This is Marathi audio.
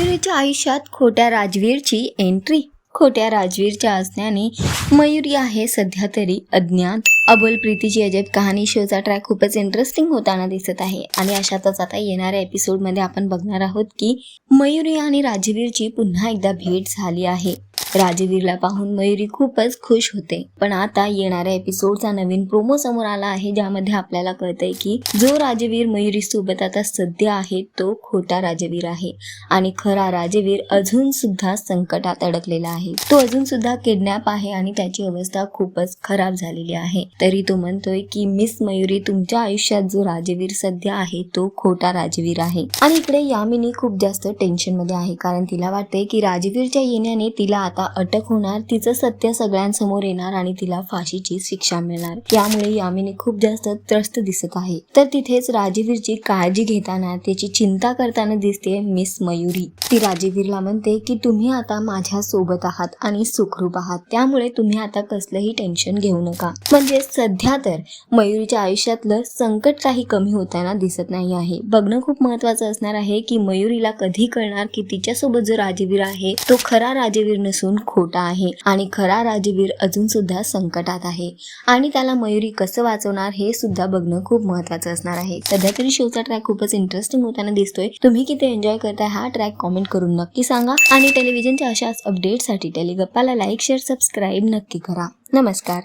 मयुरीच्या आयुष्यात खोट्या राजवीरची एंट्री खोट्या राजवीरच्या असण्याने मयुरी आहे सध्या तरी अज्ञात. अबोल प्रीतीची अजब कहाणी शोचा ट्रॅक खूपच इंटरेस्टिंग होताना दिसत आहे. आणि अशातच आता येणाऱ्या एपिसोडमध्ये आपण बघणार आहोत की मयुरी आणि राजवीरची पुन्हा एकदा भेट झाली आहे. राजवीरला पाहून मयुरी खूपच खुश होते. पण आता येणाऱ्या एपिसोडचा नवीन प्रोमो समोर आला आहे ज्यामध्ये आपल्याला कळतंय की जो राजवीर मयुरी सोबत आता सध्या आहे तो खोटा राजवीर आहे. आणि खरा राजवीर अजून सुद्धा संकटात अडकलेला आहे. तो अजून सुद्धा किडनॅप आहे आणि त्याची अवस्था खूपच खराब झालेली आहे. तरी तो म्हणतोय की मिस मयुरी तुमच्या आयुष्यात जो राजवीर सध्या आहे तो खोटा राजवीर आहे. आणि इकडे यामिनी खूप जास्त टेन्शनमध्ये आहे कारण तिला वाटते की राजवीरच्या येण्याने तिला आता अटक होणार तिचं सत्य सगळ्यांसमोर येणार आणि तिला फाशीची शिक्षा मिळणार. यामुळे यामिनी खूप जास्त त्रस्त दिसत आहे. तर तिथेच राजवीरची काळजी घेताना त्याची चिंता करताना दिसते मिस मयुरी. ती राजवीरला म्हणते की तुम्ही आता माझ्या सोबत आहात आणि सुखरूप आहात. त्यामुळे तुम्ही आता कसलंही टेन्शन घेऊ नका. म्हणजे सध्या तर मयुरीच्या आयुष्यातलं संकट काही कमी होताना दिसत नाही आहे. बघणं खूप महत्वाचं असणार आहे की मयुरीला कधी कळणार की तिच्यासोबत जो राजवीर आहे तो खरा राजवीर नसून खोटा आहे. आणि खरा राजवीर अजून सुद्धा संकटात आहे. आणि त्याला मयुरी कसं वाचवणार हे सुद्धा बघणं खूप महत्वाचं असणार आहे. सध्या तरी शोचा ट्रॅक खूपच इंटरेस्टिंग होताना दिसतोय. तुम्ही किती एन्जॉय करताय हा ट्रॅक कॉमेंट करून नक्की सांगा. आणि टेलिव्हिजनच्या अशाच अपडेटसाठी टेलिगप्पाला लाईक शेअर सबस्क्राईब नक्की करा. नमस्कार.